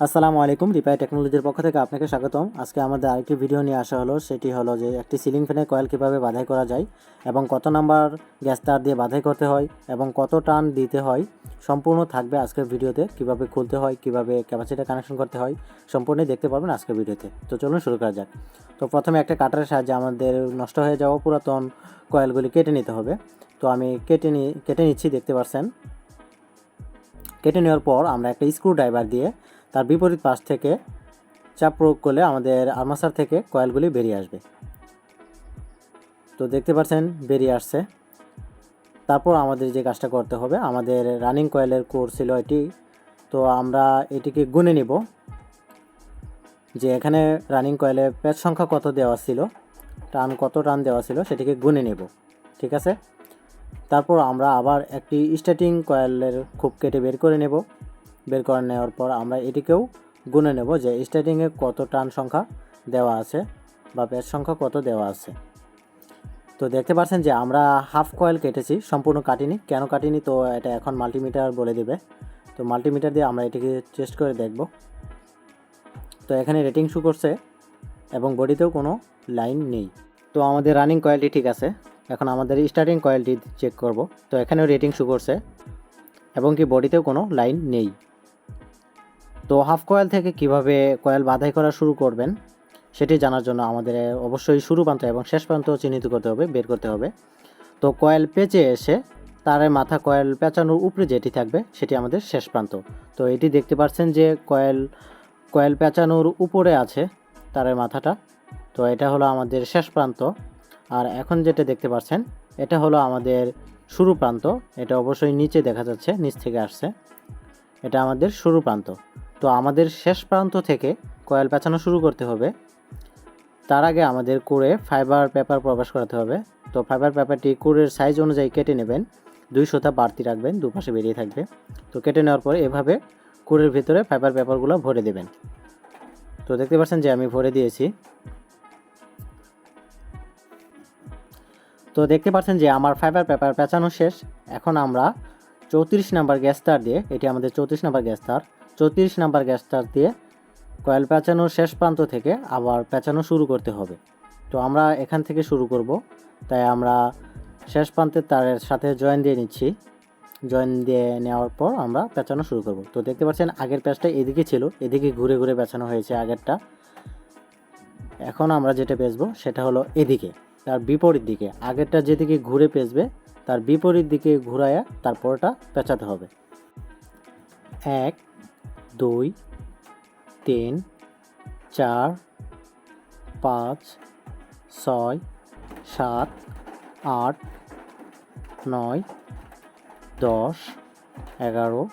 আসসালামু আলাইকুম, রিপাই টেকনোলজির পক্ষ থেকে আপনাকে স্বাগতম। আজকে আমাদের আরেকটি ভিডিও নিয়ে আসা হলো, সেটি হলো যে একটি সিলিং ফ্যানের কয়েল কীভাবে বাধাই করা যায় এবং কত নাম্বার গ্যাস তার দিয়ে বাধাই করতে হয় এবং কত টান দিতে হয়, সম্পূর্ণ থাকবে আজকের ভিডিওতে। কীভাবে খুলতে হয়, কীভাবে ক্যাপাসিটি কানেকশন করতে হয়, সম্পূর্ণই দেখতে পারবেন আজকের ভিডিওতে। তো চলুন শুরু করা যাক। তো প্রথমে একটা কাটারের সাহায্যে আমাদের নষ্ট হয়ে যাওয়া পুরাতন কয়েলগুলি কেটে নিতে হবে। তো আমি কেটে নি, কেটে নিচ্ছি, দেখতে পাচ্ছেন কেটে নেওয়ার পর আমরা একটা স্ক্রু ড্রাইভার দিয়ে তার বিপরীত পাশ থেকে চাপ প্রয়োগ করলে আমাদের আর্মাসার থেকে কয়েলগুলি বেরিয়ে আসবে। তো দেখতে পাচ্ছেন, বেরিয়ে আসছে। তারপর আমাদের যে কাজটা করতে হবে, আমাদের রানিং কয়েলের কোর ছিল এটি। তো আমরা এটিকে গুনে নিব, যে এখানে রানিং কয়েলে প্যাচ সংখ্যা কত দেওয়া ছিল, টান কত টান দেওয়া ছিল, সেটিকে গুনে নেব, ঠিক আছে? তারপর আমরা আবার একটি স্টার্টিং কয়েলের খুব কেটে বের করে নেব। বের করে নেওয়ার পর আমরা এটিকেও গুনে নেব যে স্টার্টিংয়ে কত টান সংখ্যা দেওয়া আছে বা প্যাচ সংখ্যা কত দেওয়া আছে। তো দেখতে পাচ্ছেন যে আমরা হাফ কয়েল কেটেছি, সম্পূর্ণ কাটিনি। কেন কাটিনি? তো এটা এখন মাল্টিমিটার বলে দিবে। তো মাল্টিমিটার দিয়ে আমরা এটিকে টেস্ট করে দেখব। তো এখানে রেটিং শু করছে এবং বডিতেও কোনো লাইন নেই। তো আমাদের রানিং কয়েলটি ঠিক আছে। এখন আমাদের স্টার্টিং কয়েলটি চেক করব। তো এখানেও রেটিং শু করছে এবং কি বডিতেও কোনো লাইন নেই। তো হাফ কয়েল থেকে কীভাবে কয়েল বাধাই করা শুরু করবেন, সেটি জানার জন্য আমাদের অবশ্যই শুরু প্রান্ত এবং শেষ প্রান্ত চিহ্নিত করতে হবে, বের করতে হবে। তো কয়েল পেঁচে এসে তারের মাথা কয়েল পেঁচানোর উপরে যেটি থাকবে, সেটি আমাদের শেষ প্রান্ত। তো এটি দেখতে পাচ্ছেন যে কয়েল কয়েল পেঁচানোর উপরে আছে তারের মাথাটা। তো এটা হলো আমাদের শেষ প্রান্ত। আর এখন যেটা দেখতে পাচ্ছেন, এটা হলো আমাদের শুরু প্রান্ত। এটা অবশ্যই নিচে দেখা যাচ্ছে, নিচ থেকে আসছে। এটা আমাদের শুরু প্রান্ত। তো আমাদের শেষ প্রান্ত থেকে কয়েল পেঁচানো শুরু করতে হবে। তার আগে আমাদের কুড়ে ফাইবার পেপার প্রবেশ করাতে হবে। তো ফাইবার পেপারটি কুড়ের সাইজ অনুযায়ী কেটে নেবেন। দুই সুতা বাড়তি রাখবেন, দুপাশে বেরিয়ে থাকবে। তো কেটে নেওয়ার পরে এভাবে কুড়ের ভিতরে ফাইবার পেপারগুলো ভরে দেবেন। তো দেখতে পাচ্ছেন যে আমি ভরে দিয়েছি। তো দেখতে পাচ্ছেন যে আমার ফাইবার পেপার পেঁচানো শেষ। এখন আমরা চৌত্রিশ নাম্বার গ্যাস তার দিয়ে, এটি আমাদের চৌত্রিশ নাম্বার গ্যাস তার চৌত্রিশ নাম্বার গ্যাস তার দিয়ে কয়েল পেঁচানোর শেষ প্রান্ত থেকে আবার পেঁচানো শুরু করতে হবে। তো আমরা এখান থেকে শুরু করব। তাই আমরা শেষ প্রান্তের তারের সাথে জয়েন দিয়ে নিচ্ছি। জয়েন দিয়ে নেওয়ার পর আমরা পেঁচানো শুরু করব। তো দেখতে পাচ্ছেন আগের প্যাচটা এদিকে ছিল, এদিকে ঘুরে ঘুরে পেঁচানো হয়েছে আগেরটা। এখন আমরা যেটা পেঁচবো সেটা হলো এদিকে, তার বিপরীত দিকে। আগেরটা যেদিকে ঘুরে পেঁচবে, তার বিপরীত দিকে ঘুরায়া তারপরটা পেঁচাতে হবে। এক দুই, তিন, চার, পাঁচ, ছয়, সাত, আট, নয়, দশ, এগারো,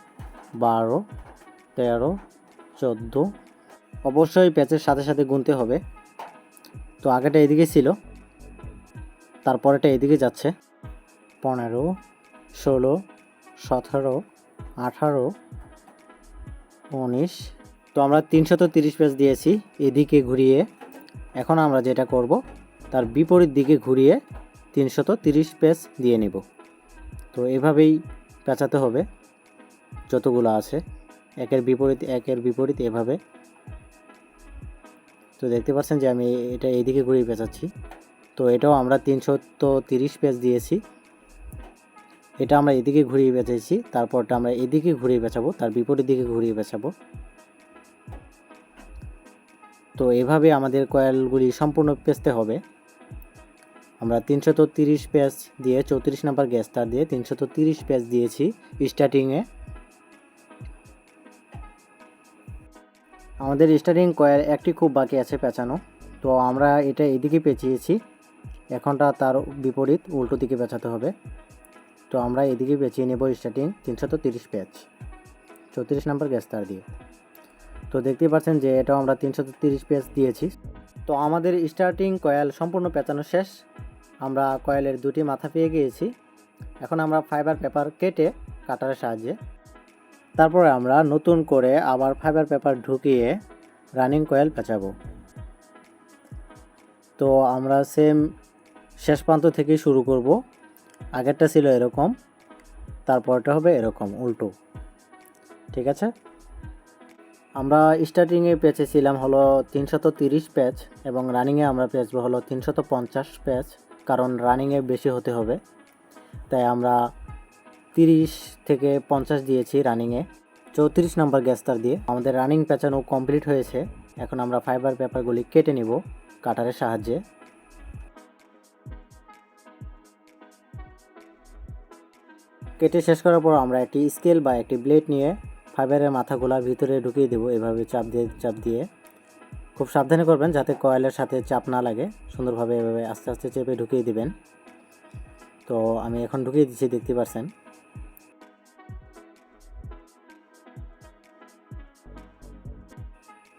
বারো, তেরো, চোদ্দ। অবশ্যই প্যাচের সাথে সাথে গুনতে হবে। তো আগেটা এদিকে ছিল তারপরেটা এদিকে যাচ্ছে। পনেরো, ষোলো, সতেরো, আঠারো উনিশ। তো আমরা তিনশত তিরিশ পেজ দিয়েছি এদিকে ঘুরিয়ে। এখন আমরা যেটা করব, তার বিপরীত দিকে ঘুরিয়ে তিনশত তিরিশ পেজ দিয়ে নেব। তো এভাবেই পেঁচাতে হবে, যতগুলো আছে। একের বিপরীত একের বিপরীত এভাবে। তো দেখতে পাচ্ছেন যে আমি এটা এদিকে ঘুরিয়ে পেঁচাচ্ছি। তো এটাও আমরা তিনশত তিরিশ পেজ দিয়েছি। এটা আমরা এদিকে ঘুরিয়ে বেঁচেছি, তারপরটা আমরা এদিকে ঘুরিয়ে বেচাবো, তার বিপরীত দিকে ঘুরিয়ে বেচাবো। তো এভাবে আমাদের কয়েলগুলি সম্পূর্ণ পেঁচতে হবে। আমরা তিনশত তিরিশ পেজ দিয়ে চৌত্রিশ নাম্বার গ্যাস তার দিয়ে তিনশত তিরিশ পেজ দিয়েছি স্টার্টিংয়ে। আমাদের স্টার্টিং কয়েল একটি খুব বাকি আছে পেঁচানো, তো আমরা এটা এদিকে পেঁচিয়েছি। এখনটা তার বিপরীত উল্টো দিকে পেঁচাতে হবে। তো আমরা এদিকে বেছিয়ে নেব স্টার্টিং তিনশত তিরিশ পেজ চৌত্রিশ নাম্বার গ্যাস তার দিয়ে। তো দেখতেই পাচ্ছেন যে এটাও আমরা তিনশত তিরিশ পেজ দিয়েছি। তো আমাদের স্টার্টিং কয়েল সম্পূর্ণ পেঁচানো শেষ। আমরা কয়েলের দুটি মাথা পেয়ে গিয়েছি। এখন আমরা ফাইবার পেপার কেটে কাটারের সাহায্যে। তারপরে আমরা নতুন করে আবার ফাইবার পেপার ঢুকিয়ে রানিং কয়েল পেঁচাবো। তো আমরা সেম শেষ প্রান্ত থেকেই শুরু করব। আগেরটা ছিল এরকম, তারপরটা হবে এরকম, উল্টো। ঠিক আছে? আমরা স্টার্টিংয়ে পেঁচেছিলাম হলো তিনশত তিরিশ প্যাচ এবং রানিংয়ে আমরা পেঁচবো হলো তিনশত পঞ্চাশ প্যাচ, কারণ রানিংয়ে বেশি হতে হবে। তাই আমরা তিরিশ থেকে পঞ্চাশ দিয়েছি রানিংয়ে চৌত্রিশ নম্বর গ্যাস্তার দিয়ে। আমাদের রানিং পেঁচানো কমপ্লিট হয়েছে। এখন আমরা ফাইবার পেপারগুলি কেটে নিব কাটারের সাহায্যে। কেটে শেষ করার পর আমরা একটি স্কেল বা একটি ব্লেড নিয়ে ফাইবারের মাথাগুলা ভিতরে ঢুকিয়ে দেবো। এভাবে চাপ দিয়ে চাপ দিয়ে। খুব সাবধানে করবেন যাতে কয়েলের সাথে চাপ না লাগে। সুন্দরভাবে এভাবে আস্তে আস্তে চেপে ঢুকিয়ে দিবেন। তো আমি এখন ঢুকিয়ে দিচ্ছি, দেখতে পাচ্ছেন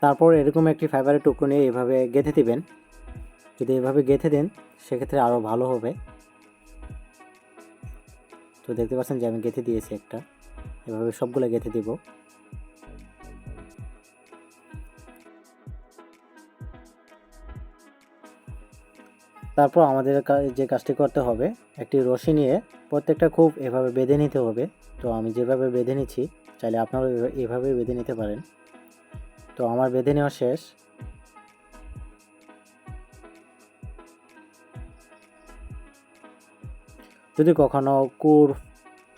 তারপর এরকম একটি ফাইবারের টুকরো নিয়ে এভাবে গেঁথে দিবেন। যদি এভাবে গেঁথে দেন, সেক্ষেত্রে আরও ভালো হবে। তো দেখতে পাচ্ছেন যে আমি গেঁথে দিয়েছি একটা। এভাবে সবগুলো গেঁথে দিব। তারপর আমাদের যে কাজটি করতে হবে, একটি রশি নিয়ে প্রত্যেকটা খুব এভাবে বেঁধে নিতে হবে। তো আমি যেভাবে বেঁধে নিচ্ছি, চাইলে আপনারাও এভাবে- এভাবে বেঁধে নিতে পারেন। তো আমার বেঁধে নেওয়া শেষ। যদি কখনো কুর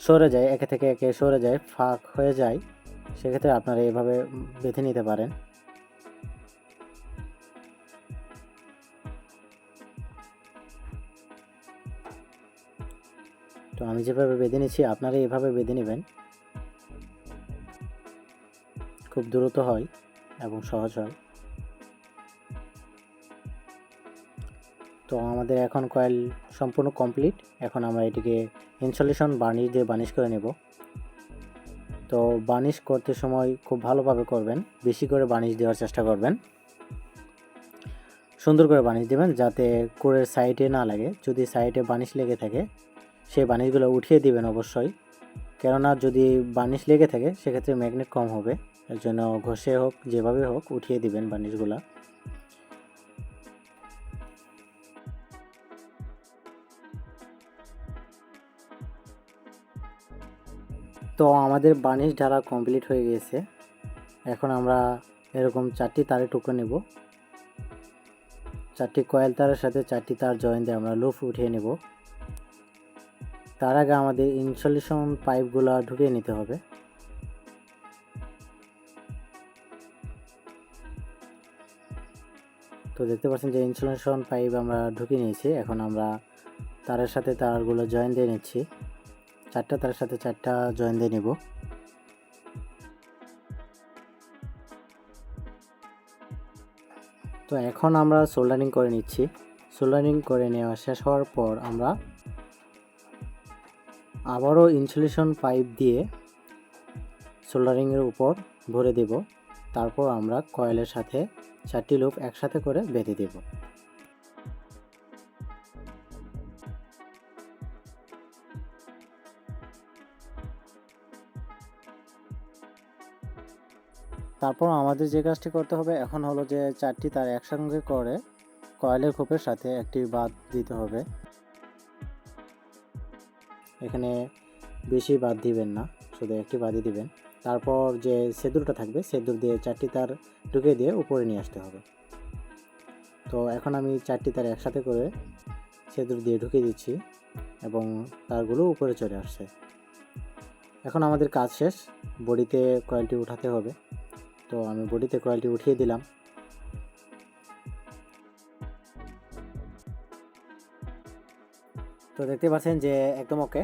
সরে যায়, একে থেকে একে সরে যায়, ফাঁক হয়ে যায়, সেক্ষেত্রে আপনারা এভাবে বেঁধে নিতে পারেন। তো আমি যেভাবে বেঁধে নিচ্ছি, আপনারা এভাবে বেঁধে নেবেন। খুব দ্রুত হয় এবং সহজ হয়। আমাদের এখন কয়েল সম্পূর্ণ কমপ্লিট এখন আমরা এটিকে ইনসুলেশন বার্নিশ দিয়ে বার্নিশ করে নেব। তো বার্নিশ করতে সময় খুব ভালোভাবে করবেন। বেশি করে বার্নিশ দেওয়ার চেষ্টা করবেন। সুন্দর করে বার্নিশ দেবেন যাতে কোরের সাইডে না লাগে। যদি সাইডে বার্নিশ লেগে থাকে, সেই বার্নিশগুলো উঠিয়ে দিবেন অবশ্যই। কেননা যদি বার্নিশ লেগে থাকে, সেক্ষেত্রে ম্যাগনেট কম হবে। এর জন্য ঘষে হোক, যেভাবে হোক, উঠিয়ে দিবেন বার্নিশগুলো তো আমাদের বানিশ ঢালা কমপ্লিট হয়ে গিয়েছে এখন আমরা এরকম চারটি তারে টুকরো নেব। চারটি কয়েল তারের সাথে চারটি তার জয়েন দিয়ে আমরা লুফ উঠিয়ে নেব। তার আগে আমাদের ইনসুলেশন পাইপগুলো ঢুকিয়ে নিতে হবে। তো দেখতে পাচ্ছেন যে ইনসুলেশন পাইপ আমরা ঢুকিয়ে নিয়েছি। এখন আমরা তারের সাথে তারগুলো জয়েন দিয়ে নিচ্ছি। চারটা, তার সাথে চারটা জয়েন দিয়ে নিব। তো এখন আমরা সোল্ডারিং করে নিচ্ছি। সোল্ডারিং করে নেওয়া শেষ হওয়ার পর আমরা আবারও ইনসুলেশন পাইপ দিয়ে সোল্ডারিংয়ের উপর ভরে দেব। তারপর আমরা কয়েলের সাথে চারটি লুপ একসাথে করে বেঁধে দেব। তারপর আমাদের যে কাজটি করতে হবে, এখন হলো যে চারটি তার একসঙ্গে করে কয়েলের খোপের সাথে একটি বাদ দিতে হবে। এখানে বেশি বাদ দিবেন না, শুধু একটি বাদই দিবেন। তারপর যে সেদুরটা থাকবে, সেদুর দিয়ে চারটি তার ঢুকে দিয়ে উপরে নিয়ে আসতে হবে। তো এখন আমি চারটি তার একসাথে করে সেদুর দিয়ে ঢুকে দিচ্ছি এবং তারগুলো উপরে চলে আসছে। এখন আমাদের কাজ শেষ, বডিতে কয়েলটি উঠাতে হবে। তো আমি বডিতে কয়েলটি উঠিয়ে দিলাম। তো দেখতে পাচ্ছেন যে একদম ওকে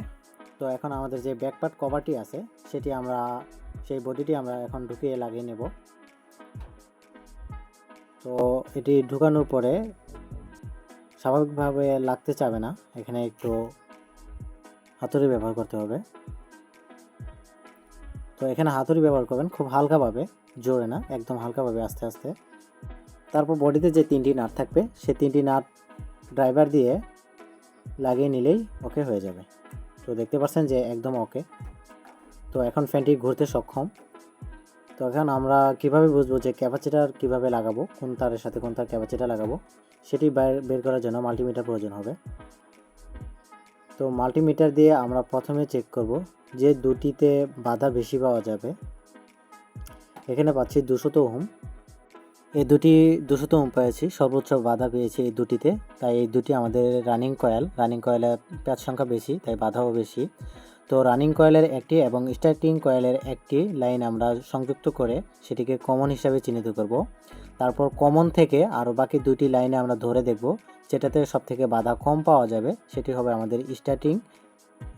তো এখন আমাদের যে ব্যাকপার্ট কভারটি আছে, সেটি আমরা, সেই বডিটি আমরা এখন ঢুকিয়ে লাগিয়ে নেব। তো এটি ঢুকানোর পরে স্বাভাবিকভাবে লাগতে চাবে না। এখানে একটু হাতুড়ি ব্যবহার করতে হবে। তো এখানে হাতুড়ি ব্যবহার করবেন, খুব হালকাভাবে, জোরে না, একদম হালকাভাবে আস্তে আস্তে। তারপর বডিতে যে তিনটি নাট থাকবে সে তিনটি নাট ড্রাইভার দিয়ে লাগিয়ে নিলেই ওকে হয়ে যাবে। তো দেখতে পাচ্ছেন যে একদম ওকে তো এখন ফ্যানটি ঘুরতে সক্ষম। তো এখন আমরা কীভাবে বুঝব যে ক্যাপাসিটার কীভাবে লাগাবো, কোন তারের সাথে কোন তার ক্যাপাসিটার লাগাবো, সেটি বের করার জন্য মাল্টিমিটার প্রয়োজন হবে। তো মাল্টিমিটার দিয়ে আমরা প্রথমে চেক করব যে দুটিতে বাধা বেশি পাওয়া যাবে, এখানে পাচ্ছি দুশত ওহম। এই দুটি, দুশত ওহম পেয়েছি, সর্বোচ্চ বাধা পেয়েছি এই দুটিতে। তাই এই দুটি আমাদের রানিং কয়েল রানিং কয়েলের প্যাচ সংখ্যা বেশি, তাই বাধাও বেশি। তো রানিং কয়েলের একটি এবং স্টার্টিং কয়েলের একটি লাইন আমরা সংযুক্ত করে সেটিকে কমন হিসাবে চিহ্নিত করব। তারপর কমন থেকে আরও বাকি দুটি লাইনে আমরা ধরে দেখব, যেটাতে সব থেকে বাধা কম পাওয়া যাবে, সেটি হবে আমাদের স্টার্টিং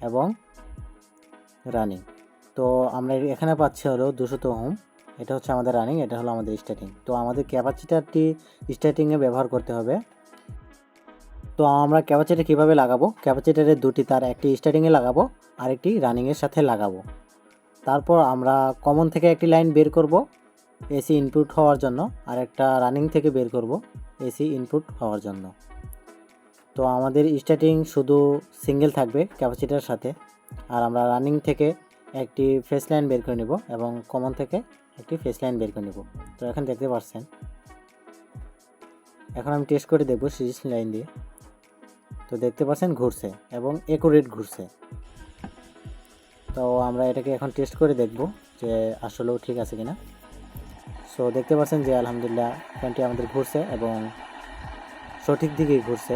এবং রানিং তো আমরা এখানে পাচ্ছি হলো দুশত হোম এটা হচ্ছে আমাদের রানিং এটা হলো আমাদের স্টার্টিং তো আমাদের ক্যাপাসিটারটি স্টার্টিংয়ে ব্যবহার করতে হবে। তো আমরা ক্যাপাসিটার কীভাবে লাগাবো? ক্যাপাসিটারের দুটি, তার একটি স্টার্টিংয়ে লাগাবো, আরেকটি রানিংয়ের সাথে লাগাবো। তারপর আমরা কমন থেকে একটি লাইন বের করব এসি ইনপুট হওয়ার জন্য, আর একটা রানিং থেকে বের করব এসি ইনপুট হওয়ার জন্য। তো আমাদের স্টার্টিং শুধু সিঙ্গেল থাকবে ক্যাপাসিটার সাথে। আর আমরা রানিং থেকে একটি ফেস লাইন বের করে নেব এবং কমন থেকে একটি ফেস লাইন বের করে নেব। তো এখন দেখতে পাচ্ছেন, এখন আমি টেস্ট করে দেখব সিরিজ লাইন দিয়ে। তো দেখতে পাচ্ছেন ঘুরছে এবং একুরেট ঘুরছে। তো আমরা এটাকে এখন টেস্ট করে দেখব যে আসলেও ঠিক আছে কিনা। সো দেখতে পাচ্ছেন যে আলহামদুলিল্লাহ ফ্যানটি আমাদের ঘুরছে এবং সঠিক দিকেই ঘুরছে।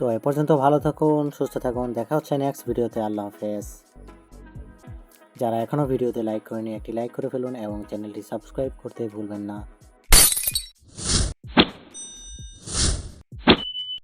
তো এ পর্যন্ত ভালো থাকুন, সুস্থ থাকুন, দেখা হচ্ছে নেক্সট ভিডিওতে আল্লাহ হাফেজ। যারা এখনও ভিডিওতে লাইক করেনি, একটি লাইক করে ফেলুন এবং চ্যানেলটি সাবস্ক্রাইব করতে ভুলবেন না।